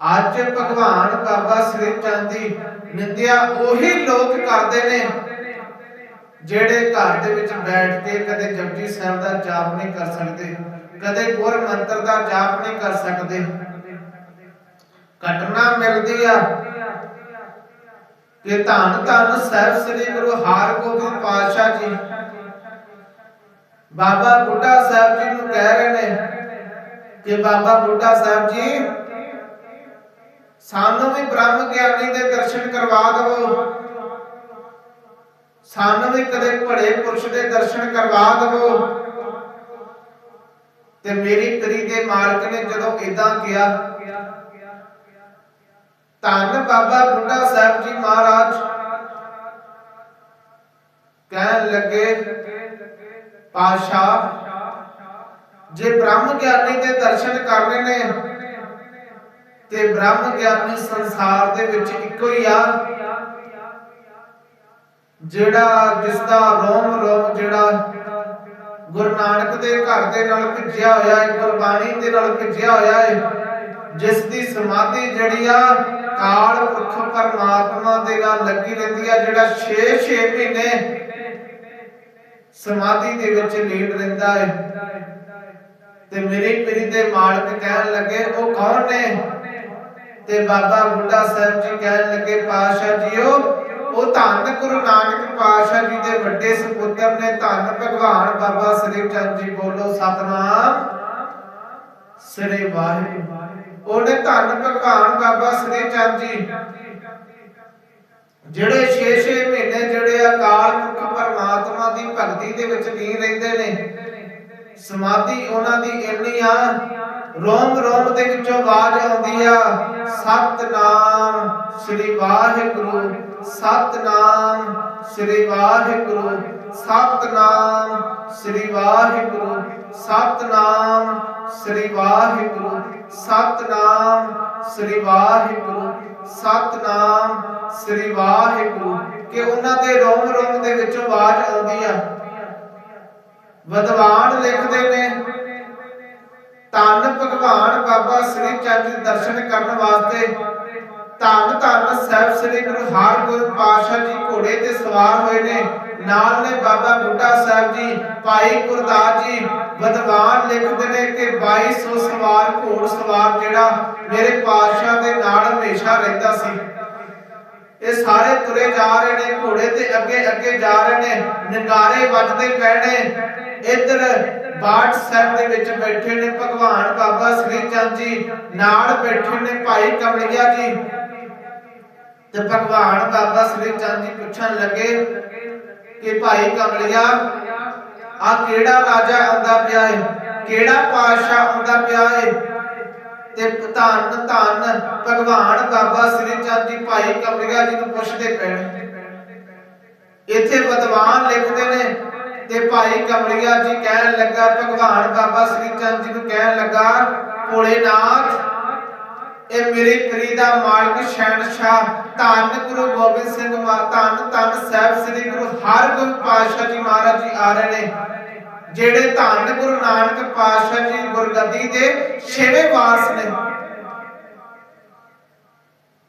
ਅੱਜ ਭਗਵਾਨ ਬਾਬਾ ਸ੍ਰੀ ਚੰਦ ਦੀ ਨਿੰਦਿਆ ਉਹੀ ਲੋਕ ਕਰਦੇ ਨੇ, ਜਿਹੜੇ ਘਰ ਦੇ ਵਿੱਚ ਬੈਠ ਕੇ ਕਦੇ ਜਪਜੀ ਸਾਹਿਬ ਦਾ ਜਾਪ ਨਹੀਂ ਕਰ ਸਕਦੇ, ਕਦੇ ਗੁਰ ਮੰਤਰ ਦਾ ਜਾਪ ਨਹੀਂ ਕਰ ਸਕਦੇ। ਘਟਨਾ ਮਿਲਦੀ ਆ ਕਿ ਧੰਨ ਧੰਨ ਸਾਹਿਬ ਸ੍ਰੀ ਗੁਰੂ ਹਰਗੋਬਿੰਦ ਪਾਤਸ਼ਾਹ ਜੀ, ਬਾਬਾ ਬੁੱਢਾ ਸਾਹਿਬ ਜੀ ਨੂੰ ਕਹਿ ਰਹੇ ਨੇ ਕਿ ਬਾਬਾ ਬੁੱਢਾ ਸਾਹਿਬ ਜੀ ਸਾਨੂੰ ਵੀ ਬ੍ਰਹਮ ਗਿਆਨੀ ਦੇ ਦਰਸ਼ਨ ਕਰਵਾ ਦਿਵੋ। ਸਾਨੂੰ ਵੀ ਕਦੇ ਭੜੇ ਪੁਰਸ਼ ਦੇ ਦਰਸ਼ਨ ਕਰਵਾ ਦਿਵੋ। ਤੇ ਮੇਰੀ ਕਰੀ ਦੇ ਮਾਲਕ ਨੇ ਜਦੋਂ ਇਦਾਂ ਕਿਹਾ, ਧੰਨ ਬਾਬਾ ਬੁੱਢਾ ਸਾਹਿਬ ਜੀ ਮਹਾਰਾਜ। ਕਹਿਣ ਲੱਗੇ ਪਾਸ਼ਾ ਜੇ ਬ੍ਰਹਮ ਗਿਆਨੀ ਦੇ ਦਰਸ਼ਨ ਕਰਨੇ ਨੇ ਤੇ ਬ੍ਰਹਮ ਗਿਆਨੀ ਸੰਸਾਰ ਦੇ ਵਿੱਚ ਇੱਕੋ ਹੀ ਆ। ਜਿਹੜਾ ਜਿਸ ਦਾ ਰੋਮ ਰੋਮ ਜਿਹੜਾ ਗੁਰੂ ਨਾਨਕ ਦੇ ਘਰ ਦੇ ਨਾਲ ਭਿੱਜਿਆ ਹੋਇਆ ਹੈ ਗੁਰਬਾਣੀ ਦੇ ਨਾਲ ਭਿੱਜਿਆ ਹੋਇਆ ਹੈ ਜਿਸ ਦੀ ਸਮਾਧੀ ਜਿਹੜੀ ਆ, ਕਾਲ ਪੁਰਖ ਪਰਮਾਤਮਾ ਦੇ ਨਾਲ ਲੱਗੀ ਰਹਿੰਦੀ ਆ, ਜਿਹੜਾ 6-6 ਮਹੀਨੇ ਸਮਾਧੀ ਦੇ ਵਿੱਚ ਲੀਨ ਰਹਿੰਦਾ ਹੈ ਤੇ ਮੇਰੇ ਪੀਰੀ ਦੇ ਮਾਲਕ ਕਹਿਣ ਲੱਗੇ, ਉਹ ਕੌਣ ਨੇ? ਤੇ ਬਾਬਾ ਬੁੱਢਾ ਸਾਹਿਬ ਜੀ ਕਹਿਣ ਲੱਗੇ ਪਾਸ਼ਾ ਜੀਓ, ਉਹ ਧੰਨ ਗੁਰੂ ਨਾਨਕ ਪਾਤਸ਼ਾਹ ਜੀ ਦੇ ਵੱਡੇ ਸੁਪੁੱਤਰ ਨੇ, ਧੰਨ ਭਗਵਾਨ ਬਾਬਾ ਸ੍ਰੀ ਚੰਦ ਜੀ ਬੋਲੋ, ਸਤਨਾਮ। ਸ੍ਰੀ ਵਾਹਿਗੁਰੂ। ਉਹਨੇ ਧੰਨ ਭਗਵਾਨ ਬਾਬਾ ਸ੍ਰੀ ਚੰਦ ਜੀ, ਜਿਹੜੇ 6-6 ਮਹੀਨੇ ਜਿਹੜੇ ਅਕਾਲ ਪੁਰਖ ਪਰਮਾਤਮਾ ਦੀ ਭਗਤੀ ਦੇ ਵਿੱਚ ਲੀਨ ਰਹਿੰਦੇ ਨੇ, ਸਮਾਧੀ ਉਹਨਾਂ ਦੀ ਇੰਨੀ ਆ ਰੋਮ ਰੋਮ ਦੇ ਵਿੱਚੋਂ ਆਵਾਜ਼ ਆਉਂਦੀ ਆ, ਸਤਨਾਮ ਸ੍ਰੀ ਵਾਹਿਗੁਰੂ, ਸਤਨਾਮ ਸ੍ਰੀ ਵਾਹਿਗੁਰੂ, ਸਤਨਾਮ ਸ੍ਰੀ ਵਾਹਿਗੁਰੂ, ਸਤਨਾਮ ਸ੍ਰੀ ਵਾਹਿਗੁਰੂ, ਸਤਨਾਮ ਸ੍ਰੀ ਵਾਹਿਗੁਰੂ, ਸਤਨਾਮ ਸ੍ਰੀ ਵਾਹਿਗੁਰੂ। ਕਿ ਉਹਨਾਂ ਦੇ ਰੋਮ ਰੋਮ ਦੇ ਵਿੱਚੋਂ ਆਵਾਜ਼ ਆਉਂਦੀ ਆ। ਵਿਦਵਾਨ ਲਿਖਦੇ ਨੇ ਧੰਨ ਭਗਵਾਨ ਬਾਬਾ ਸ੍ਰੀ ਚੰਦ ਦੇ ਦਰਸ਼ਨ ਕਰਨ ਵਾਸਤੇ। ਧੰਨ ਧੰਨ ਸਾਹਿਬ ਸ੍ਰੀ ਗੁਰੂ ਹਰਗੋਬਿੰਦ ਪਾਤਸ਼ਾਹ ਜੀ ਘੋੜੇ ਤੇ ਸਵਾਰ ਹੋਏ ਨੇ। ਨਾਲ ਨੇ ਬਾਬਾ ਬੁੱਢਾ ਸਾਹਿਬ ਜੀ, ਭਾਈ ਗੁਰਦਾਸ ਜੀ, ਵਿਦਵਾਨ ਲਿਖਦੇ ਨੇ ਕਿ 2200 ਸਵਾਰ ਘੋੜ ਸਵਾਰ ਜਿਹੜਾ ਮੇਰੇ ਪਾਤਸ਼ਾਹ ਦੇ ਨਾਲ ਹਮੇਸ਼ਾ ਰਹਿੰਦਾ ਸੀ। ਇਹ ਸਾਰੇ ਤੁਰੇ ਜਾ ਰਹੇ ਨੇ, ਘੋੜੇ ਤੇ ਅੱਗੇ ਅੱਗੇ ਜਾ ਰਹੇ ਨੇ। ਨਗਾਰੇ ਵੱਜਦੇ ਪਏ ਇੱਧਰ ਬਾਟ ਸਾਹਿਬ ਦੇ ਵਿੱਚ ਬੈਠੇ ਨੇ ਭਗਵਾਨ ਬਾਬਾ ਸ੍ਰੀ ਚੰਦ ਜੀ, ਨਾਲ ਬੈਠੇ ਨੇ ਭਾਈ ਕਮਲਿਆ ਜੀ। ਤੇ ਭਗਵਾਨ ਬਾਬਾ ਸ੍ਰੀ ਚੰਦ ਜੀ ਪੁੱਛਣ ਲੱਗੇ ਕਿ ਭਾਈ ਕਮਲਿਆ ਆ ਕਿਹੜਾ ਰਾਜਾ ਆਉਂਦਾ ਪਿਆ ਏ? ਕਿਹੜਾ ਪਾਤਸ਼ਾਹ ਆਉਂਦਾ ਪਿਆ ਏ? ਤੇ ਧੰਨ ਧੰਨ ਭਗਵਾਨ ਬਾਬਾ ਸ੍ਰੀ ਚੰਦ ਜੀ ਭਾਈ ਕਮਲਿਆ ਜੀ ਨੂੰ ਪੁੱਛਦੇ ਪਏ ਇੱਥੇ ਵਿਦਵਾਨ ਲਿਖਦੇ ਨੇ ਤੇ ਭਾਈ ਕਮਲਿਆ ਜੀ ਕਹਿਣ ਲੱਗਾ, ਭਗਵਾਨ ਬਾਬਾ ਸ੍ਰੀ ਚੰਦ ਜੀ ਨੂੰ ਕਹਿਣ ਲੱਗਾ, ਭੋਲੇਨਾਥ, ਇਹ ਮੇਰੀ ਪ੍ਰੀ ਦਾ ਮਾਲਕ ਸ਼ਹਿਨशाह ਧੰਨ ਗੁਰੂ ਗੋਬਿੰਦ ਸਿੰਘ ਧੰਨ ਧੰਨ ਸਾਹਿਬ ਸ੍ਰੀ ਗੁਰੂ ਹਰਗੋਬਿੰਦ ਪਾਤਸ਼ਾਹ ਜੀ ਮਹਾਰਾਜ ਜੀ ਆ ਰਹੇ ਨੇ, ਜਿਹੜੇ ਧੰਨ ਗੁਰੂ ਨਾਨਕ ਪਾਤਸ਼ਾਹ ਜੀ ਗੁਰਗੱਦੀ ਦੇ ਛੇਵੇਂ ਵਾਰਸ ਨੇ।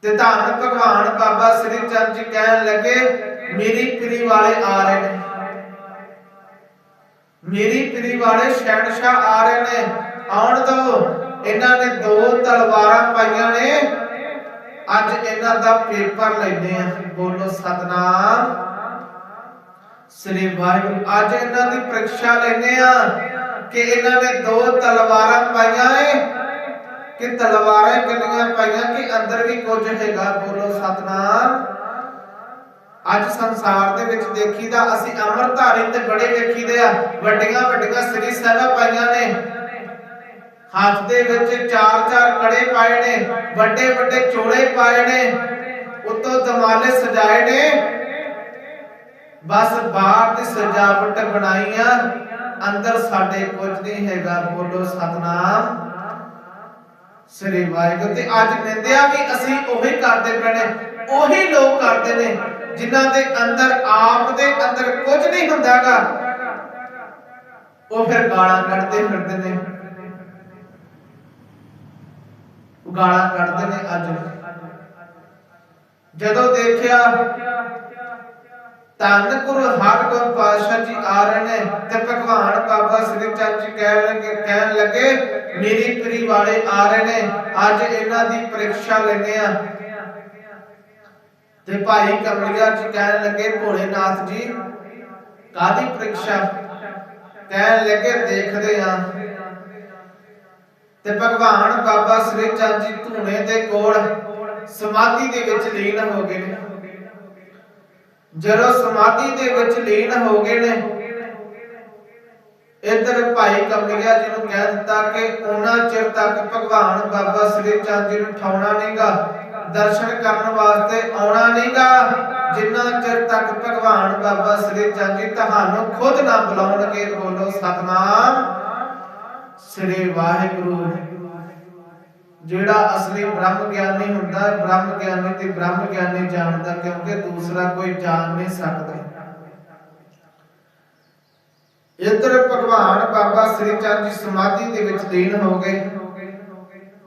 ਤੇ ਧੰਨ ਭਗਵਾਨ ਬਾਬਾ ਸ੍ਰੀ ਚੰਦ ਜੀ ਕਹਿਣ ਲੱਗੇ, ਮੇਰੀ ਪ੍ਰੀ ਵਾਲੇ ਆ ਰਹੇ ਨੇ। ਮੇਰੀ ਪ੍ਰੀ ਵਾਲੇ ਸ਼ਹਿਨशाह ਆ ਰਹੇ ਨੇ। ਆਉਣ ਦੋ। ਇਹਨਾਂ ਨੇ ਦੋ ਤਲਵਾਰਾਂ ਪਾਈਆਂ ਨੇ। ਅੱਜ ਇਹਨਾਂ ਦਾ ਪੇਪਰ ਲੈਨੇ ਆ ਬੋਲੋ ਸਤਨਾਮ। ਸ੍ਰੀ ਵਾਹਿਗੁਰੂ, ਅੱਜ ਇਹਨਾਂ ਦੀ ਪ੍ਰੀਖਿਆ ਲੈਨੇ ਆ ਕਿ ਇਹਨਾਂ ਨੇ ਦੋ ਤਲਵਾਰਾਂ ਪਾਈਆਂ ਏ ਕਿ ਤਲਵਾਰਾਂ ਕਿੰਨੀਆਂ ਪਾਈਆਂ, ਕਿ ਅੰਦਰ ਵੀ ਕੁਝ ਹੈਗਾ। ਬੋਲੋ ਸਤਨਾਮ। ਅੱਜ ਸੰਸਾਰ ਦੇ ਵਿੱਚ ਦੇਖੀਦਾ, ਅਸੀਂ ਅਮਰਧਾਰੀ ਤੇ ਬੜੇ ਵੇਖੀਦੇ ਆ। ਵੱਡੀਆਂ ਵੱਡੀਆਂ ਸ੍ਰੀ ਸਾਹਿਬਾਂ ਪਾਈਆਂ ਨੇ। ਹੱਥ ਦੇ ਵਿੱਚ ਚਾਰ ਚਾਰ ਕੜੇ ਪਾਏ ਨੇ, ਵੱਡੇ ਵੱਡੇ ਚੋਲੇ ਪਾਏ ਨੇ, ਉੱਤੋਂ ਦਮਾਲੇ ਸਜਾਏ ਨੇ। ਬਸ ਬਾਹਰ ਦੀ ਸਜਾਵਟ ਬਣਾਈ ਆ ਅੰਦਰ ਸਾਡੇ ਕੁਝ ਨਹੀਂ ਹੈਗਾ, ਬੋਲੋ ਸਤਨਾਮ। ਸ੍ਰੀ ਵਾਹਿਗੁਰੂ ਤੇ ਅੱਜ ਨਿੰਦਿਆ ਵੀ ਅਸੀਂ ਉਹੀ ਕਰਦੇ ਪਏ ਨੇ, ਉਹੀ ਲੋਕ ਕਰਦੇ ਨੇ। ਜਿਨ੍ਹਾਂ ਦੇ ਅੰਦਰ ਆਪ ਦੇ ਅੰਦਰ ਕੁਝ ਨਹੀਂ ਹੁੰਦਾਗਾ, ਉਹ ਫਿਰ ਗਾਲਾਂ ਕੱਢਦੇ ਫਿਰਦੇ ਨੇ। ਗਾਲਾਂ ਕੱਢਦੇ ਨੇ ਅੱਜ। ਜਦੋਂ ਦੇਖਿਆ ਧੰਨ ਗੁਰੂ ਹਰਗੋਬਿੰਦ ਪਾਤਸ਼ਾਹ ਜੀ ਆ ਰਹੇ ਨੇ ਤੇ ਭਗਵਾਨ ਬਾਬਾ ਸ੍ਰੀ ਚੰਦ ਜੀ ਕਹਿਣ ਲੱਗੇ ਕਹਿਣ ਲੱਗੇ, ਮੇਰੀ ਪ੍ਰੀ ਵਾਲੇ ਆ ਰਹੇ ਨੇ, ਅੱਜ ਇਹਨਾਂ ਦੀ ਪ੍ਰੀਖਿਆ ਲੈਣੇ ਆ। ਤੇ ਭਾਈ ਕਮਲਿਆ ਜੀ ਕਹਿਣ ਲੱਗੇ, ਭੋਲੇਨਾਥ ਜੀ ਕਾਦੀ ਪ੍ਰੀਖਿਆ? ਕਹਿਣ ਲੱਗੇ, ਦੇਖਦੇ ਆ ਤੇ ਭਗਵਾਨ ਬਾਬਾ ਸ੍ਰੀ ਚੰਦ ਜੀ ਧੂਣੇ ਦੇ ਕੋਲ ਸਮਾਧੀ ਦੇ ਵਿੱਚ ਲੀਨ ਹੋ ਗਏ ਨੇ। ਜਦੋਂ ਸਮਾਧੀ ਦੇ ਵਿੱਚ ਲੀਨ ਹੋ ਗਏ ਨੇ, ਇਧਰ ਭਾਈ ਕਮਲਿਆ ਜੀ ਨੂੰ ਕਹਿ ਦਿੱਤਾ ਕਿ ਉਹਨਾਂ ਚਿਰ ਤੱਕ ਭਗਵਾਨ ਬਾਬਾ ਸ੍ਰੀ ਚੰਦ ਜੀ ਨੂੰ ਠਾਉਣਾ ਨਹੀਂਗਾ। ਦਰਸ਼ਨ ਕਰਨ ਵਾਸਤੇ ਆਉਣਾ ਨਹੀਂਗਾ। ਜਿੰਨਾ ਚਿਰ ਤੱਕ ਭਗਵਾਨ ਬਾਬਾ ਸ੍ਰੀ ਚੰਦ ਜੀ ਤੁਹਾਨੂੰ ਖੁਦ ਨਾ ਬੁਲਾਉਣਗੇ ਬੋਲੋ, ਸਤਨਾਮ। ਸ੍ਰੀ ਵਾਹਿਗੁਰੂ। ਜਿਹੜਾ ਅਸਲੀ ਬ੍ਰਹਮ ਗਿਆਨੀ ਹੁੰਦਾ ਬ੍ਰਹਮ ਗਿਆਨੀ ਤੇ ਬ੍ਰਹਮ ਗਿਆਨੀ ਜਾਣਦਾ, ਕਿਉਂਕਿ ਦੂਸਰਾ ਕੋਈ ਜਾਣ ਨਹੀਂ ਸਕਦਾ। ਇਧਰ ਭਗਵਾਨ ਬਾਬਾ ਸ੍ਰੀ ਚੰਦ ਜੀ ਸਮਾਧੀ ਦੇ ਵਿੱਚ ਲੀਨ ਹੋ ਗਏ।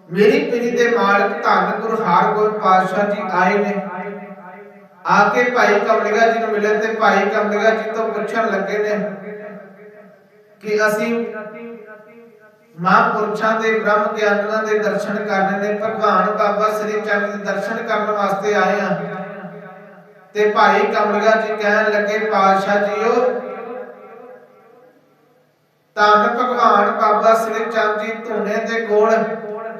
ਮੇਰੀ ਪੀਰੀ ਦੇ ਮਾਲਕ ਧੰਨ ਗੁਰੂ ਹਰਗੋਬਿੰਦ ਪਾਤਸ਼ਾਹ ਜੀ ਆਏ ਨੇ। ਆ ਕੇ ਭਾਈ ਕਮਲਿਆ ਜੀ ਨੂੰ ਮਿਲੇ ਤੇ ਭਾਈ ਕਮਲਿਆ ਜੀ ਤੋਂ ਪੁੱਛਣ ਲੱਗੇ ਨੇ ਕਿ ਅਸੀਂ ਮਹਾਂਪੁਰਸ਼ਾਂ ਦੇ, ਬ੍ਰਹਮ ਗਿਆਨਾਂ ਦੇ ਦਰਸ਼ਨ ਕਰਨੇ ਨੇ, ਭਗਵਾਨ ਬਾਬਾ ਸ੍ਰੀ ਚੰਦ ਦੇ ਦਰਸ਼ਨ ਕਰਨ ਵਾਸਤੇ ਆਏ ਆ ਤੇ ਭਾਈ ਕਮਲਿਆ ਜੀ ਕਹਿਣ ਲੱਗੇ, ਪਾਤਸ਼ਾਹ ਜੀਓ, ਧੰਨ ਭਗਵਾਨ ਬਾਬਾ ਸ੍ਰੀ ਚੰਦ ਜੀ ਧੂਨੇ ਦੇ ਕੋਲ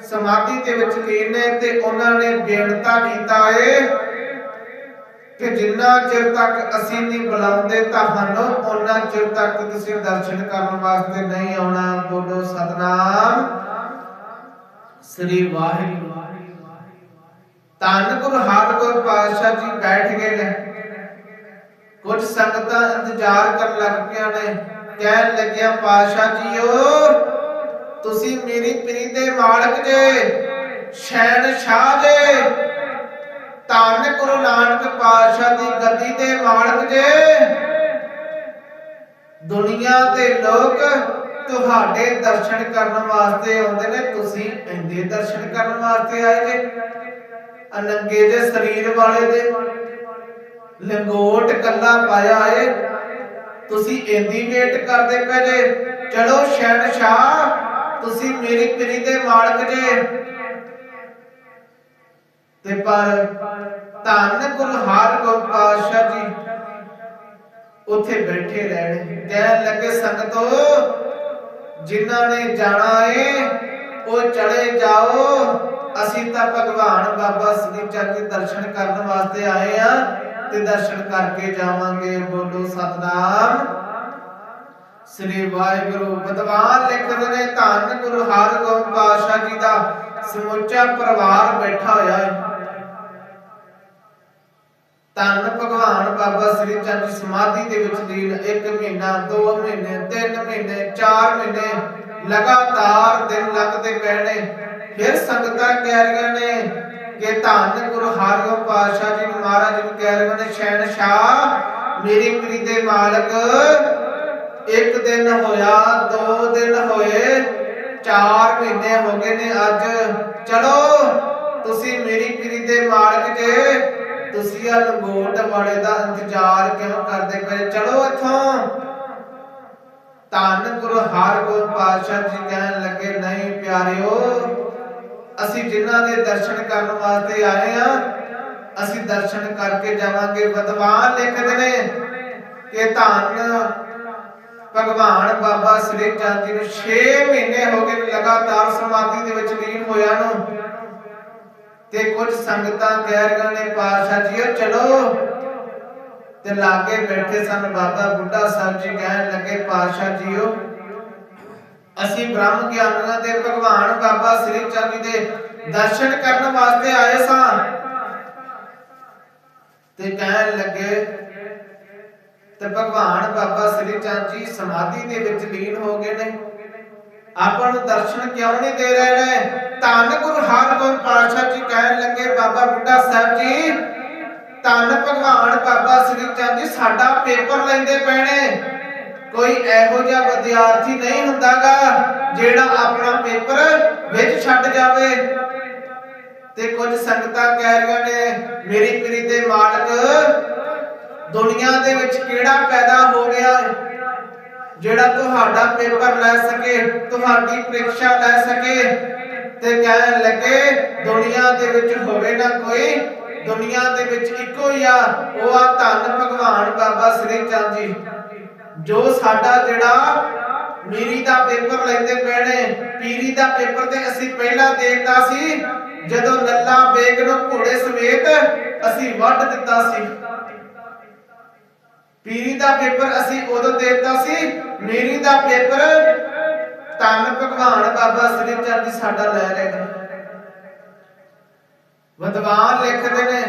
ਸਮਾਧੀ ਦੇ ਵਿੱਚ ਲੀਨ ਨੇ ਤੇ ਉਹਨਾਂ ਨੇ ਬੇਨਤਾ ਕੀਤਾ ਏ ਕਿ ਜਿੰਨਾ ਚਿਰ ਤੱਕ ਅਸੀਂ ਨਹੀਂ ਬੁਲਾਉਂਦੇ ਤੁਹਾਨੂੰ, ਉਹਨਾਂ ਚਿਰ ਤੱਕ ਤੁਸੀਂ ਦਰਸ਼ਨ ਕਰਨ ਵਾਸਤੇ ਨਹੀਂ ਆਉਣਾ। ਬੋਲੋ ਸਤਨਾਮ। ਸ੍ਰੀ ਵਾਹਿਗੁਰੂ। ਧੰਨ ਗੁਰੂ ਹਰਗੋਬਿੰਦ ਪਾਤਸ਼ਾਹ ਜੀ ਬੈਠ ਗਏ ਨੇ। ਕੁਝ ਸੰਗਤਾਂ ਇੰਤਜ਼ਾਰ ਕਰਨ ਲੱਗ ਪਈਆਂ ਨੇ। ਕਹਿਣ ਲੱਗਿਆ, ਪਾਤਸ਼ਾਹ ਜੀਓ ਤੁਸੀਂ ਮੇਰੀ ਪ੍ਰੀਤ ਦੇ ਮਾਲਕ ਜੇ ਸ਼ੈਨ ਸ਼ਾਹ ਜੇ। ਧੰਨ ਗੁਰੂ ਨਾਨਕ ਪਾਤਸ਼ਾਹ ਦੀ ਗੱਦੀ ਦੇ ਮਾਲਕ ਜੇ। ਦੁਨੀਆ ਦੇ ਲੋਕ ਤੁਹਾਡੇ ਦਰਸ਼ਨ ਕਰਨ ਵਾਸਤੇ ਆਉਂਦੇ ਨੇ, ਤੁਸੀਂ ਇੰਦੇ ਦਰਸ਼ਨ ਕਰਨ ਵਾਸਤੇ ਆਏ ਜੇ। ਅਨੰਗੇ ਦੇ ਸਰੀਰ ਵਾਲੇ ਦੇ ਲੰਗੋਟ ਕੱਲਾ ਪਾਇਆ ਏ। ਤੁਸੀਂ ਇੰਦੀ ਵੇਟ ਕਰਦੇ ਪਏ ਜੇ। ਚਲੋ ਸ਼ਹਿਨशाह ਤੁਸੀਂ ਮੇਰੀ ਪ੍ਰੀ ਦੇ ਮਾਲਕ ਜੇ। ਤੇ ਪਰ ਧੰਨ ਗੁਰੂ ਹਰਗੋਬਿੰਦ ਪਾਤਸ਼ਾਹ ਜੀ, ਉੱਥੇ ਬੈਠੇ ਰਹਿਣੇ। ਕਹਿਣ ਲੱਗੇ, ਸੰਗਤੋ, ਜਿਨ੍ਹਾਂ ਨੇ ਜਾਣਾ ਏ, ਉਹ ਚਲੇ ਜਾਓ। ਅਸੀਂ ਤਾਂ ਭਗਵਾਨ ਬਾਬਾ ਸ੍ਰੀ ਚੰਦ ਦੇ ਦਰਸ਼ਨ ਕਰਨ ਵਾਸਤੇ ਆਏ ਆ ਤੇ ਦਰਸ਼ਨ ਕਰਕੇ ਜਾਵਾਂਗੇ। ਬੋਲੋ ਸਤਨਾਮ। ਸ੍ਰੀ ਵਾਹਿਗੁਰੂ ਵਿਦਵਾਨ ਲਿਖਦੇ ਨੇ ਧੰਨ ਗੁਰੂ ਹਰਗੋਬਿੰਦ ਪਾਤਸ਼ਾਹ ਜੀ ਦਾ ਸਮੁੱਚਾ ਪਰਿਵਾਰ ਬੈਠਾ ਹੋਇਆ ਹੈ। ਧੰਨ ਭਗਵਾਨ ਬਾਬਾ ਸ੍ਰੀ ਚੰਦ ਸਮਾਧੀ ਦੇ ਵਿੱਚ ਲੀਨ 1 ਮਹੀਨਾ 2 ਮਹੀਨੇ 3 ਮਹੀਨੇ 4 ਮਹੀਨੇ ਲਗਾਤਾਰ ਦਿਨ ਲੱਗਦੇ ਪਏ ਨੇ। ਫਿਰ ਸੰਗਤਾਂ ਕਹਿ ਰਹੀਆਂ ਨੇ ਕਿ ਧੰਨ ਗੁਰੂ ਹਰਗੋਬਿੰਦ ਪਾਤਸ਼ਾਹ ਜੀ ਮਹਾਰਾਜ ਨੂੰ ਕਹਿ ਰਹੇ ਨੇ ਸ਼ਹਿਨशाह ਮੇਰੀ ਪ੍ਰੀ ਦੇ ਮਾਲਕ ਇੱਕ ਦਿਨ ਹੋਇਆ, ਦੋ ਦਿਨ ਹੋਏ 4 ਮਹੀਨੇ ਹੋ ਗਏ ਨੇ ਅੱਜ। ਚਲੋ, ਤੁਸੀਂ ਮੇਰੀ ਪ੍ਰੀ ਦੇ ਮਾਲਕ ਜੇ, ਤੁਸੀਂ ਆ ਲੰਗੋਟ ਵਾਲੇ ਦਾ ਇੰਤਜ਼ਾਰ ਕਿਉਂ ਕਰਦੇ ਪਏ? ਚਲੋ ਇੱਥੋਂ। ਧੰਨ ਗੁਰੂ ਹਰਗੋਬਿੰਦ ਪਾਤਸ਼ਾਹ ਜੀ ਕਹਿਣ ਲੱਗੇ, ਨਹੀਂ ਪਿਆਰਿਓ, ਅਸੀਂ ਜਿਨ੍ਹਾਂ ਦੇ ਦਰਸ਼ਨ ਕਰਨ ਵਾਸਤੇ ਆਏ ਆ ਅਸੀਂ ਦਰਸ਼ਨ ਕਰਕੇ ਜਾਵਾਂਗੇ। ਵਿਦਵਾਨ ਲਿਖਦੇ ਨੇ ਕਿ ਧੰਨ ਭਗਵਾਨ ਬਾਬਾ ਸ੍ਰੀ ਚੰਦ ਜੀ ਨੂੰ 6 ਮਹੀਨੇ ਹੋ ਗਏ ਲਗਾਤਾਰ ਸਮਾਧੀ ਦੇ ਵਿੱਚ ਲੀਨ ਹੋਇਆ ਨੂੰ। ਤੇ ਕੁਝ ਸੰਗਤਾਂ ਕਹਿ ਰਹੀਆਂ ਨੇ ਪਾਤਸ਼ਾਹ ਜੀਓ ਚਲੋ। ਤੇ ਲਾਗੇ ਬੈਠੇ ਸਨ ਬਾਬਾ ਬੁੱਢਾ ਸਾਹਿਬ ਜੀ, ਕਹਿਣ ਲੱਗੇ, ਪਾਤਸ਼ਾਹ ਜੀਓ, ਅਸੀਂ ਬ੍ਰਹਮ ਗਿਆਨੀਆਂ ਦੇ ਭਗਵਾਨ ਬਾਬਾ ਸ੍ਰੀ ਚੰਦ ਜੀ ਦੇ ਦਰਸ਼ਨ ਕਰਨ ਵਾਸਤੇ ਆਏ ਸਾਂ। ਤੇ ਕਹਿਣ ਲੱਗੇ ਤੇ ਭਗਵਾਨ ਬਾਬਾ ਸ੍ਰੀ ਚੰਦ ਜੀ ਸਮਾਧੀ ਦੇ ਵਿੱਚ ਲੀਨ ਹੋ ਗਏ ਨੇ। ਆਪਾਂ ਨੂੰ ਦਰਸ਼ਨ ਕਿਉਂ ਨਹੀਂ ਦੇ ਰਹੇ ਨੇ? ਧੰਨ ਗੁਰੂ ਹਰਗੋਬਿੰਦ ਪਾਤਸ਼ਾਹ ਜੀ ਕਹਿਣ ਲੱਗੇ, ਬਾਬਾ ਬੁੱਢਾ ਸਾਹਿਬ ਜੀ, ਧੰਨ ਭਗਵਾਨ ਬਾਬਾ ਸ੍ਰੀ ਚੰਦ ਜੀ, ਸਾਡਾ ਪੇਪਰ ਲੈਂਦੇ ਪੈਣੇ। ਕੋਈ ਇਹੋ ਜਿਹਾ ਵਿਦਿਆਰਥੀ ਨਹੀਂ ਹੁੰਦਾਗਾ ਜਿਹੜਾ ਆਪਣਾ ਪੇਪਰ ਵਿੱਚ ਛੱਡ ਜਾਵੇ। ਤੇ ਕੁਝ ਸੰਗਤਾਂ ਕਹਿ ਰਹੀਆਂ ਨੇ, ਮੇਰੀ ਪ੍ਰੀ ਦੇ ਮਾਲਕ ਦੁਨੀਆ ਦੇ ਵਿੱਚ ਕਿਹੜਾ ਪੈਦਾ ਹੋ ਗਿਆ ਜਿਹੜਾ ਤੁਹਾਡਾ ਪੇਪਰ ਲੈ ਸਕੇ, ਤੁਹਾਡੀ ਪ੍ਰੀਖਿਆ ਲੈ ਸਕੇ ਤੇ ਕਹਿਣ ਲੱਗੇ, ਦੁਨੀਆ ਦੇ ਵਿੱਚ ਹੋਵੇ ਨਾ ਕੋਈ, ਦੁਨੀਆ ਦੇ ਵਿੱਚ ਇੱਕੋ ਹੀ ਆ, ਉਹ ਆ ਧੰਨ ਭਗਵਾਨ ਬਾਬਾ ਸ੍ਰੀ ਚੰਦ ਜੀ। ਜੋ ਸਾਡਾ ਜਿਹੜਾ ਮੀਰੀ ਦਾ ਪੇਪਰ ਲੈਂਦੇ ਪਏ ਨੇ, ਪੀਰੀ ਦਾ ਪੇਪਰ ਤੇ ਅਸੀਂ ਪਹਿਲਾਂ ਦੇਖਦਾ ਸੀ, ਜਦੋਂ ਲੱਲਾ ਬੇਗ ਨੂੰ ਘੋੜੇ ਸਮੇਤ ਅਸੀਂ ਵੱਢ ਦਿੱਤਾ ਸੀ। ਪੀਰੀ ਦਾ ਪੇਪਰ ਅਸੀਂ ਉਦੋਂ ਦੇਤਾ ਸੀ ਮੀਰੀ ਦਾ ਪੇਪਰ ਧੰਨ ਭਗਵਾਨ ਬਾਬਾ ਸ੍ਰੀ ਚੰਦ ਜੀ ਸਾਡਾ ਲੈ ਰਹੇ ਨੇ ਵਿਦਵਾਨ ਲਿਖਦੇ ਨੇ,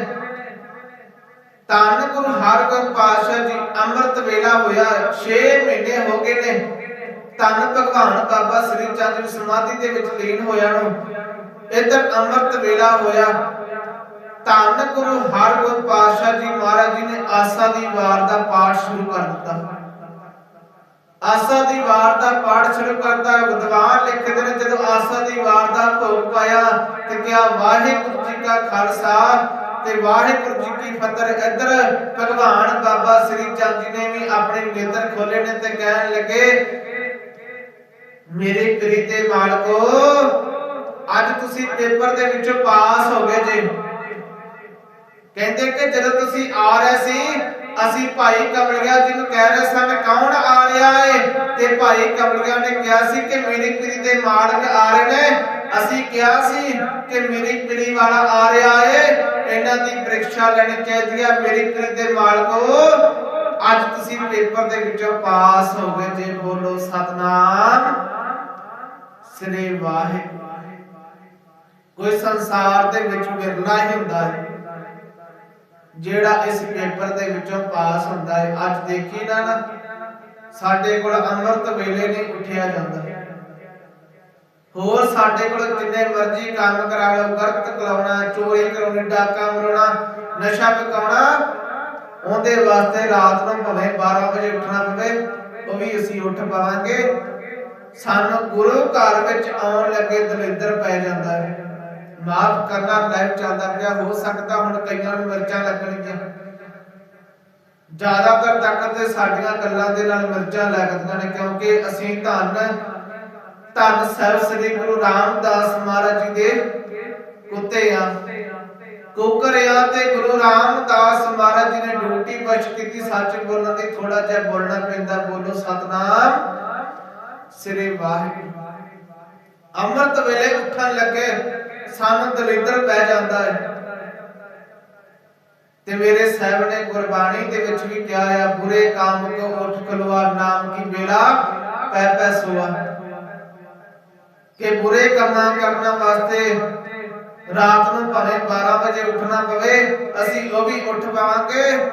ਧੰਨ ਗੁਰੂ ਹਰਗੋਬਿੰਦ ਪਾਤਸ਼ਾਹ ਜੀ, ਅੰਮ੍ਰਿਤ ਵੇਲਾ ਹੋਇਆ 6 ਮਹੀਨੇ ਹੋ ਗਏ ਨੇ, ਧੰਨ ਭਗਵਾਨ ਬਾਬਾ ਸ੍ਰੀ ਚੰਦ ਜੀ ਸਮਾਧੀ ਦੇ ਵਿੱਚ ਲੀਨ ਹੋਇਆ ਨੂੰ, ਇਧਰ ਅੰਮ੍ਰਿਤ ਵੇਲਾ ਹੋਇਆ ਧੰਨ ਗੁਰੂ ਹਰਗੋਬਿੰਦ ਪਾਤਸ਼ਾਹ ਜੀ ਮਹਾਰਾਜ ਜੀ ਨੇ ਆਸਾ ਦੀ ਵਾਰ ਦਾ ਪਾਠ ਸ਼ੁਰੂ ਕਰ ਦਿੱਤਾ। ਆਸਾ ਦੀ ਵਾਰ ਦਾ ਪਾਠ ਸ਼ੁਰੂ ਕਰਦਾ ਵਿਦਵਾਨ ਲਿਖਦੇ ਨੇ, ਜਦੋਂ ਆਸਾ ਦੀ ਵਾਰ ਦਾ ਭੋਗ ਪਾਇਆ ਤੇ ਕਿਹਾ, ਵਾਹਿਗੁਰੂ ਜੀ ਕਾ ਖਾਲਸਾ ਤੇ ਵਾਹਿਗੁਰੂ ਜੀ ਕੀ ਫਤਿਹ। ਇੱਧਰ ਭਗਵਾਨ ਬਾਬਾ ਸ੍ਰੀ ਚੰਦ ਜੀ ਨੇ ਵੀ ਆਪਣੇ ਨੇਤਰ ਖੋਲੇ ਨੇ ਤੇ ਕਹਿਣ ਲੱਗੇ, ਮੇਰੇ ਪ੍ਰੀਤੇ ਮਾਲਕੋ, ਅੱਜ ਤੁਸੀਂ ਪੇਪਰ ਦੇ ਵਿੱਚੋਂ ਪਾਸ ਹੋ ਗਏ ਜੇ। ਕਹਿੰਦੇ ਕਿ ਜਦੋਂ ਤੁਸੀਂ ਆ ਰਹੇ ਸੀ, ਅਸੀਂ ਭਾਈ ਕਮਲਿਆ ਜੀ ਨੂੰ ਕਹਿ ਰਹੇ ਸਨ, ਕੌਣ ਆ ਰਿਹਾ ਏ? ਤੇ ਭਾਈ ਕਮਲਿਆ ਨੇ ਕਿਹਾ ਸੀ ਕਿ ਮੇਰੀ ਪੀਰੀ ਦੇ ਮਾਲਕ ਆ ਰਹੇ ਨੇ। ਅਸੀਂ ਕਿਹਾ ਸੀ ਕਿ ਮੇਰੀ ਪੀਰੀ ਵਾਲਾ ਆ ਰਿਹਾ ਏ। ਇਹਨਾਂ ਦੀ ਪ੍ਰੀਖਿਆ ਲੈਣੀ ਚਾਹੀਦੀ ਆ। ਮੇਰੀ ਪੀਰੀ ਦੇ ਮਾਲਕੋ, ਅੱਜ ਤੁਸੀਂ ਪੇਪਰ ਦੇ ਵਿੱਚੋਂ ਪਾਸ ਹੋ ਗਏ ਜੇ ਬੋਲੋ ਸਤਨਾਮ। ਸ੍ਰੀ ਵਾਹਿਗੁਰੂ। ਕੋਈ ਸੰਸਾਰ ਦੇ ਵਿੱਚ ਵਿਰਲਾ ਹੀ ਹੁੰਦਾ ਹੈ। ਜਿਹੜਾ ਇਸ ਪੇਪਰ ਦੇ ਵਿੱਚੋਂ ਪਾਸ ਹੁੰਦਾ ਹੈ। ਅੱਜ ਦੇਖੀ ਨਾ ਨਾ। ਸਾਡੇ ਕੋਲ ਅੰਮ੍ਰਿਤ ਵੇਲੇ ਨਹੀਂ ਉੱਠਿਆ ਜਾਂਦਾ। ਹੋਰ ਸਾਡੇ ਕੋਲ ਜਿੰਨੇ ਮਰਜ਼ੀ ਕੰਮ ਕਰਾ ਲਓ ਗਲਤ ਕਲਾਉਣਾ, ਚੋਰੀ ਕਰਾਉਣੀ, ਡਾਕਾ ਮਰੋਣਾ, ਨਸ਼ਾ ਪਕਾਉਣਾ, ਉਹਦੇ ਵਾਸਤੇ ਰਾਤ ਨੂੰ ਭਵੇਂ 12 ਵਜੇ ਉੱਠਣਾ ਪਵੇ, ਉਹ ਵੀ ਅਸੀਂ ਉੱਠ ਪਾਵਾਂਗੇ। ਸਾਨੂੰ ਗੁਰੂ ਘਰ ਵਿੱਚ ਆਉਣ ਲੱਗੇ ਦਲਿੱਦਰ ਪੈ ਜਾਂਦਾ ਹੈ। ਮਾਫ ਕਰਨਾ ਲਾਈਵ ਚੱਲਦਾ ਪਿਆ, ਹੋ ਸਕਦਾ ਹੁਣ ਕਈਆਂ ਨੂੰ ਮਿਰਚਾਂ ਲੱਗਣਗੀਆਂ। ਜ਼ਿਆਦਾਤਰ ਤੱਕ ਤੇ ਸਾਡੀਆਂ ਗੱਲਾਂ ਦੇ ਨਾਲ ਮਿਰਚਾਂ ਲੱਗਦੀਆਂ ਨੇ, ਕਿਉਂਕਿ ਅਸੀਂ ਧੰਨ ਧੰਨ ਸਾਹਿਬ ਸ੍ਰੀ ਗੁਰੂ ਰਾਮਦਾਸ ਮਹਾਰਾਜ ਜੀ ਦੇ ਕੁੱਤੇ ਆ। ਕੁਕਰਿਆ ਤੇ ਗੁਰੂ ਰਾਮਦਾਸ ਮਹਾਰਾਜ ਜੀ ਨੇ ਡਿਊਟੀ ਬਚ ਕੀਤੀ, ਸੱਚ ਬੋਲਣ ਦੀ ਥੋੜਾ ਜਿਹਾ ਬੋਲਣਾ ਪੈਂਦਾ, ਬੋਲੋ ਸਤਨਾਮ ਸ੍ਰੀ ਵਾਹਿਗੁਰੂ। ਅੰਮ੍ਰਿਤ ਵੇਲੇ ਉੱਠਣ ਲੱਗੇ। ਸਾਨੂੰ ਦਲਿੱਦਰ ਪੈ ਜਾਂਦਾ ਹੈ। ਤੇ ਮੇਰੇ ਸਾਹਿਬ ਨੇ ਗੁਰਬਾਣੀ ਦੇ ਵਿੱਚ ਵੀ ਕਿਹਾ ਹੈ ਬੁਰੇ ਕਾਮ ਕੋ ਉਠ ਖਲਵਾ ਨਾਮ ਕੀ ਬੇਲਾ ਪੈ ਪੈ ਸੋਆ। ਕਿ ਬੁਰੇ ਕੰਮਾਂ ਕਰਨ ਵਾਸਤੇ ਰਾਤ ਨੂੰ ਭਾਵੇਂ 12 ਵਜੇ ਉੱਠਣਾ ਪਵੇ, ਅਸੀਂ ਉਹ ਵੀ ਉੱਠ ਪਾਵਾਂਗੇ।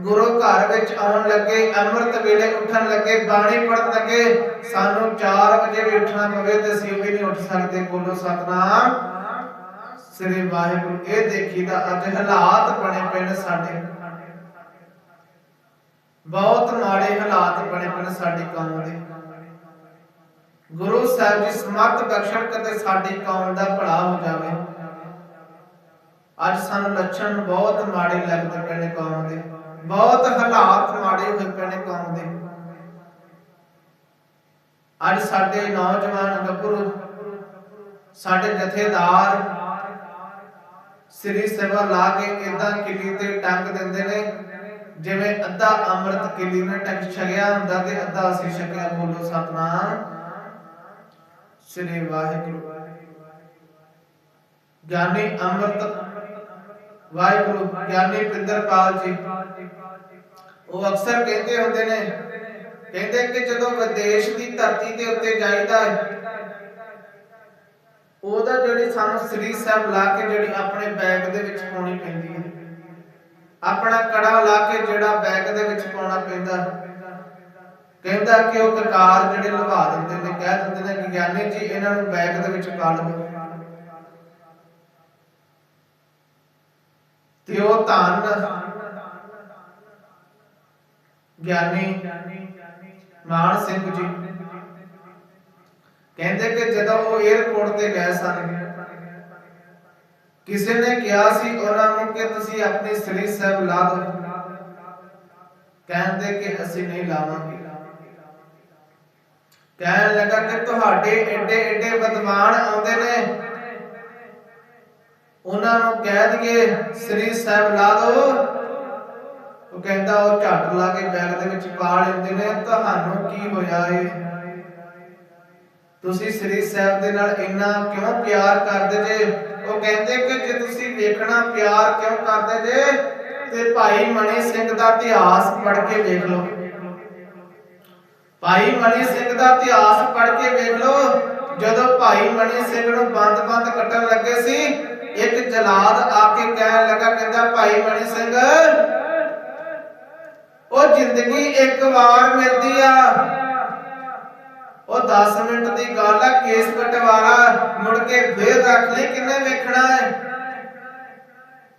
ਗੁਰੂ ਘਰ ਵਿੱਚ ਆਉਣ ਲੱਗੇ, ਅੰਮ੍ਰਿਤ ਵੇਲੇ ਉੱਠਣ ਲੱਗੇ, ਬਾਣੀ ਪੜਨ ਲੱਗੇ, ਸਾਨੂੰ 4 ਵਜੇ ਵੀ ਉੱਠਣਾ ਪਵੇ ਤੇ ਅਸੀਂ ਉਹ ਵੀ ਨਹੀਂ ਉੱਠ ਸਕਦੇ। ਬੋਲੋ ਸਤਨਾਮ। ਸ੍ਰੀ ਵਾਹਿਗੁਰੂ, ਇਹ ਦੇਖੀਦਾ ਅੱਜ ਹਾਲਾਤ ਬਣੇ ਪਏ ਸਾਡੇ। ਬਹੁਤ ਮਾੜੇ ਹਾਲਾਤ ਬਣੇ ਪਏ ਸਾਡੀ ਕੌਮ ਦੇ। ਗੁਰੂ ਸਾਹਿਬ ਜੀ ਸਮਰਥ ਬਖਸ਼ਣ ਕਦੇ ਸਾਡੀ ਕੌਮ ਦਾ ਭਲਾ ਹੋ ਜਾਵੇ। ਅੱਜ ਸਾਨੂੰ ਲੱਛਣ ਬਹੁਤ ਮਾੜੇ ਲੱਗਦੇ ਪੈਣੇ ਕੌਮ ਦੇ। ਬਹੁਤ ਹਾਲਾਤ ਮਾੜੇ ਹੋਏ ਪੈਣੇ ਕੌਮ ਦੇ। ਅੱਜ ਸਾਡੇ ਨੌਜਵਾਨ ਗੱਭਰੂ, ਸਾਡੇ ਜਥੇਦਾਰ ਸ੍ਰੀ ਸੇਵਾ ਲਾ ਕੇ ਇਦਾਂ ਕਿਲੀ ਤੇ ਟੰਗ ਦਿੰਦੇ ਨੇ। ਜਿਵੇਂ ਅੱਧਾ ਅੰਮ੍ਰਿਤ ਕਿਲੀ ਨੇ ਟੰਗ ਛਕਿਆ ਹੁੰਦਾ ਤੇ ਅੱਧਾ ਅਸੀਂ ਛਕਿਆ। ਬੋਲੋ ਸਤਨਾਮ। ਸ੍ਰੀ ਵਾਹਿਗੁਰੂ। ਗਿਆਨੀ ਅੰਮ੍ਰਿਤ। ਵਾਹਿਗੁਰੂ, ਗਿਆਨੀ ਪਿੰਦਰਪਾਲ ਜੀ। ਉਹ ਅਕਸਰ ਕਹਿੰਦੇ ਹੁੰਦੇ ਨੇ, ਕਹਿੰਦੇ ਕਿ ਜਦੋਂ ਵਿਦੇਸ਼ ਦੀ ਧਰਤੀ ਦੇ ਉੱਤੇ ਜਾਈਦਾ ਹੈ ਉਹਦਾ ਜਿਹੜੀ ਸਾਨੂੰ ਸ੍ਰੀ ਸਾਹਿਬ ਲਾ ਕੇ ਜਿਹੜੀ ਆਪਣੇ ਬੈਗ ਦੇ ਵਿੱਚ ਪਾਉਣੀ ਪੈਂਦੀ ਹੈ। ਆਪਣਾ ਕੜਾ ਲਾ ਕੇ ਜਿਹੜਾ ਬੈਗ ਦੇ ਵਿੱਚ ਪਾਉਣਾ ਪੈਂਦਾ। ਕਹਿੰਦਾ ਕਿ ਉਹ ਕਕਾਰ ਜਿਹੜੇ ਲਵਾ ਦਿੰਦੇ ਨੇ, ਕਹਿ ਦਿੰਦੇ ਨੇ ਕਿ ਗਿਆਨੀ ਜੀ, ਇਹਨਾਂ ਨੂੰ ਬੈਗ ਦੇ ਵਿੱਚ ਪਾ ਲਓ ਤੇ ਉਹ ਧੰਨ ਗਿਆਨੀ ਮਾਨ ਸਿੰਘ ਜੀ। ਕਹਿੰਦੇ ਕਿ ਜਦੋਂ ਉਹ 에어ਪੋਰਟ ਤੇ ਗਏ ਸਨ, ਕਿਸੇ ਨੇ ਕਿਹਾ ਸੀ ਉਹਨਾਂ ਨੂੰ ਕਿ ਤੁਸੀਂ ਆਪਣੀ ਸ੍ਰੀ ਸਾਹਿਬ ਲਾ ਦਿਓ। ਕਹਿੰਦੇ ਕਿ ਅਸੀਂ ਨਹੀਂ ਲਾਵਾਂਗੇ। ਕਹਿਣ ਲੱਗਾ ਕਿ ਤੁਹਾਡੇ ਏਡੇ ਏਡੇ ਵਿਦਵਾਨ ਆਉਂਦੇ ਨੇ। ਉਹਨਾਂ ਨੂੰ ਕਹਿ ਦਈਏ, ਸ੍ਰੀ ਸਾਹਿਬ ਲਾ ਦਿਓ। ਉਹ ਕਹਿੰਦਾ, ਉਹ ਝੱਟ ਲਾ ਕੇ ਬੈਗ ਦੇ ਵਿੱਚ ਪਾ ਲੈਂਦੇ ਨੇ, ਤੁਹਾਨੂੰ ਕੀ ਹੋਇਆ ਏ? ਤੁਸੀਂ ਸ੍ਰੀ ਸਾਹਿਬ ਦੇ ਨਾਲ ਇੰਨਾ ਕਿਉਂ ਪਿਆਰ ਕਰਦੇ ਜੇ? ਉਹ ਕਹਿੰਦੇ ਕਿ ਜੇ ਤੁਸੀਂ ਵੇਖਣਾ ਪਿਆਰ ਕਿਉਂ ਕਰਦੇ ਜੇ? ਤੇ ਭਾਈ ਮਣੀ ਸਿੰਘ ਦਾ ਇਤਿਹਾਸ ਪੜ੍ਹ ਕੇ ਵੇਖ ਲਓ। ਭਾਈ ਮਣੀ ਸਿੰਘ ਦਾ ਇਤਿਹਾਸ ਪੜ੍ਹ ਕੇ ਵੇਖ ਲਓ। ਜਦੋਂ ਭਾਈ ਮਣੀ ਸਿੰਘ ਨੂੰ ਬੰਦ-ਬੰਦ ਕੱਟਣ ਲੱਗੇ ਸੀ, ਇੱਕ ਜਲਾਦ ਆ ਕੇ ਕਹਿਣ ਲੱਗਾ, ਕਹਿੰਦਾ, ਭਾਈ ਮਣੀ ਸਿੰਘ, ਉਹ ਜ਼ਿੰਦਗੀ ਇੱਕ ਵਾਰ ਮਿਲਦੀ ਆ। ਉਹ 10 ਮਿੰਟ ਦੀ ਗੱਲ ਆ, ਕੇਸ ਕਟਵਾਰਾ ਮੁੜ ਕੇ ਫੇਰ ਰੱਖ ਲਈ, ਕਿੰਨੇ ਵੇਖਣਾ ਹੈ?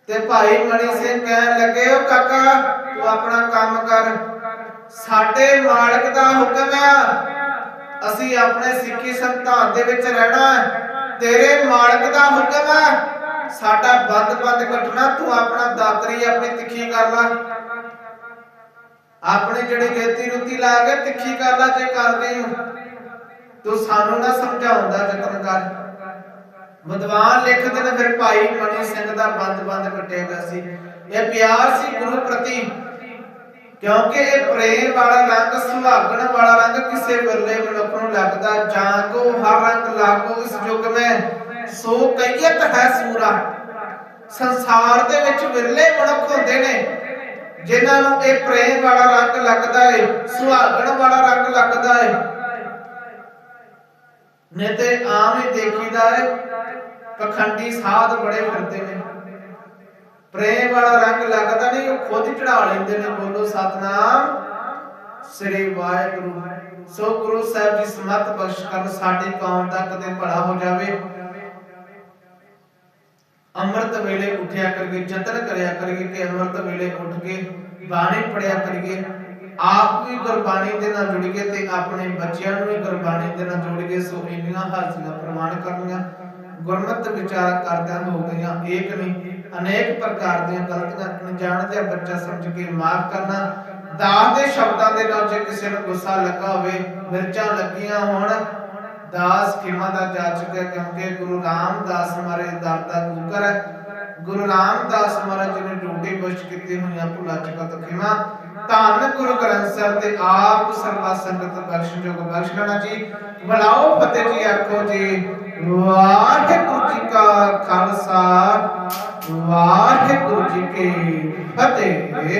ਤੇ ਭਾਈ ਮਣੀ ਸਿੰਘ ਕਹਿਣ ਲੱਗੇ, ਉਹ ਕਾਕਾ, ਤੂੰ ਆਪਣਾ ਕੰਮ ਕਰ। ਸਾਡੇ ਮਾਲਕ ਦਾ ਹੁਕਮ ਆ। ਅਸੀਂ ਆਪਣੇ ਸਿੱਖੀ ਸੰਤਾਨ ਦੇ ਵਿੱਚ ਰਹਿਣਾ ਤੇਰੇ ਮਾਲਕ ਦਾ ਹੁਕਮ ਆ। ਸਾਡਾ ਬੰਦ ਬੰਦ ਕੱਟਣਾ, ਤੂੰ ਆਪਣਾ ਦਾਤਰੀ, ਆਪਣੀ ਤਿੱਖੀ ਕਰ ਲੈ। ਆਪਣੀ ਜਿਹੜੀ ਗੇਤੀ ਰੁੱਤੀ ਲਾ ਕੇ ਤਿੱਖੀ ਕਰ ਲੈ, ਜੇ ਕਰਦੇ ਹੋ ਤੂੰ ਸਾਨੂੰ ਨਾ ਸਮਝਾਉਣ ਦਾ ਯਤਨ ਕਰ। ਵਿਦਵਾਨ ਲਿਖਦੇ ਨੇ ਫਿਰ ਭਾਈ ਮਣੀ ਸਿੰਘ ਦਾ ਬੰਦ ਬੰਦ ਕੱਟਿਆ ਗਿਆ ਸੀ। ਇਹ ਪਿਆਰ ਸੀ ਗੁਰੂ ਪ੍ਰਤੀ। ਕਿਉਂਕਿ ਇਹ ਪ੍ਰੇਮ ਵਾਲਾ ਰੰਗ ਸੁਹਾਗਣ ਵਾਲਾ ਰੰਗ ਕਿਸੇ ਬੱਲੇ ਮਨੁੱਖ ਨੂੰ ਲੱਗਦਾ, ਜਾਂ ਕੋ ਹਰ ਰੰਗ ਲਾਗੋ ਇਸ ਯੁੱਗ ਮੈਂ? ਸੋ ਕਈਅਤ ਹੈ ਸੂਰਾ। ਸੰਸਾਰ ਦੇ ਵਿੱਚ ਵਿਰਲੇ ਮਨੁੱਖ ਹੁੰਦੇ ਨੇ, ਜਿਨ੍ਹਾਂ ਨੂੰ ਇਹ ਪ੍ਰੇਮ ਵਾਲਾ ਰੰਗ ਲੱਗਦਾ ਹੈ ਸੁਹਾਗਣ ਵਾਲਾ ਰੰਗ ਲੱਗਦਾ ਹੈ ਨੇ ਤੇ ਆਮ ਹੀ ਦੇਖੀਦਾ ਹੈ ਪਖੰਡੀ ਸਾਧ ਬੜੇ ਫਿਰਦੇ ਨੇ। ਪ੍ਰੇਮ ਵਾਲਾ ਰੰਗ ਲੱਗਦਾ ਨਹੀਂ, ਉਹ ਖੁਦ ਚੜਾ ਲੈਂਦੇ ਨੇ, ਬੋਲੋ ਸਤਨਾਮ, ਸ੍ਰੀ ਵਾਹਿਗੁਰੂ। ਸੋ ਗੁਰੂ ਸਾਹਿਬ ਜੀ ਸਮਤ ਬਖਸ਼ ਕਰਨ, ਸਾਡੀ ਕੌਮ ਦਾ ਕਦੇ ਭਲਾ ਹੋ ਜਾਵੇ। ਅੰਮ੍ਰਿਤ ਵੇਲੇ ਉੱਠਿਆ ਕਰਕੇ ਯਤਨ ਕਰਿਆ ਕਰੀਏ ਕਿ ਅੰਮ੍ਰਿਤ ਵੇਲੇ ਉੱਠ ਕੇ ਬਾਣੀ ਪੜਿਆ ਕਰੀਏ। ਆਪ ਵੀ ਗੁਰਬਾਣੀ ਦੇ ਨਾਲ ਜੁੜੀਏ ਤੇ ਆਪਣੇ ਬੱਚਿਆਂ ਨੂੰ ਵੀ ਗੁਰਬਾਣੀ ਦੇ ਨਾਲ ਜੋੜੀਏ ਸੋ ਇੰਨੀਆਂ ਹਾਜ਼ਰੀਆਂ ਪ੍ਰਮਾਣ ਕਰਨੀਆਂ, ਗੁਰਮਤਿ ਵਿਚਾਰ ਕਰਦਿਆਂ ਹੋ ਗਈਆਂ, ਏਕ ਨਹੀਂ, ਅਨੇਕ ਪ੍ਰਕਾਰ ਦੀਆਂ ਗਲਤੀਆਂ ਅਣਜਾਣਦਿਆਂ ਬੱਚਾ ਸਮਝ ਕੇ ਮਾਫ ਕਰਨਾ ਦਾਸ ਦੇ ਸ਼ਬਦਾਂ ਦੇ ਨਾਲ ਜੇ ਕਿਸੇ ਨੂੰ ਗੁੱਸਾ ਲੱਗਾ ਹੋਵੇ, ਮਿਰਚਾਂ ਲੱਗੀਆਂ ਹੋਣ, ਦਾਸ ਖਿਮਾ ਦਾ ਜਾਚਕ ਹੈ ਕਿਉਂਕਿ ਗੁਰੂ ਰਾਮਦਾਸ ਮਾਰੇ ਦਰ ਦਾ ਕੂਕਰ ਹੈ। ਗੁਰੂ ਰਾਮਦਾਸ ਮਹਾਰਾਜ ਨੇ ਡਿਊਟੀ ਬਖਸ਼ ਕੀਤੀ ਹੋਈਆਂ ਭੁਲਾ ਚੁੱਕਾ ਤਾਂ ਖਿਮਾ ਧੰਨ ਗੁਰੂ ਗ੍ਰੰਥ ਸਾਹਿਬ ਤੇ ਆਪ ਸਰਵਾ ਸੰਗਤ ਬਖਸ਼ਣਯੋਗ ਬਖਸ਼ਣਾ ਜੀ। ਬੁਲਾਓ ਫਤਿਹ ਜੀ ਆਖੋ ਜੀ। ਵਾਹਿਗੁਰੂ ਜੀ ਕਾ ਖਾਲਸਾ। ਵਾਹਿਗੁਰੂ ਜੀ ਕੀ ਫਤਿਹ।